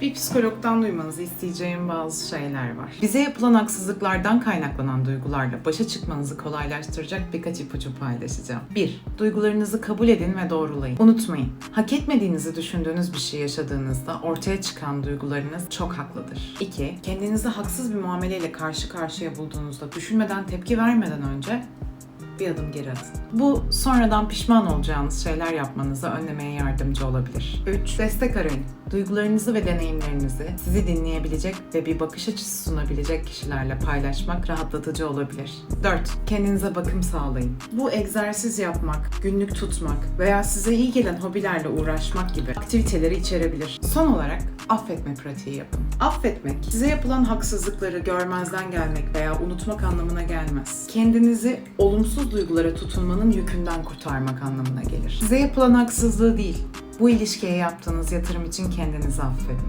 Bir psikologdan duymanızı isteyeceğim bazı şeyler var. Bize yapılan haksızlıklardan kaynaklanan duygularla başa çıkmanızı kolaylaştıracak birkaç ipucu paylaşacağım. 1. Duygularınızı kabul edin ve doğrulayın. Unutmayın, hak etmediğinizi düşündüğünüz bir şey yaşadığınızda ortaya çıkan duygularınız çok haklıdır. 2. Kendinizi haksız bir muameleyle karşı karşıya bulduğunuzda düşünmeden tepki vermeden önce bir adım geri atın. Bu sonradan pişman olacağınız şeyler yapmanızı önlemeye yardımcı olabilir. 3. Destek arayın. Duygularınızı ve deneyimlerinizi sizi dinleyebilecek ve bir bakış açısı sunabilecek kişilerle paylaşmak rahatlatıcı olabilir. 4. Kendinize bakım sağlayın. Bu egzersiz yapmak, günlük tutmak veya size iyi gelen hobilerle uğraşmak gibi aktiviteleri içerebilir. Son olarak affetme pratiği yapın. Affetmek, size yapılan haksızlıkları görmezden gelmek veya unutmak anlamına gelmez. Kendinizi olumsuz duygulara tutunmanın yükünden kurtarmak anlamına gelir. Size yapılan haksızlığı değil, bu ilişkiye yaptığınız yatırım için kendinizi affedin.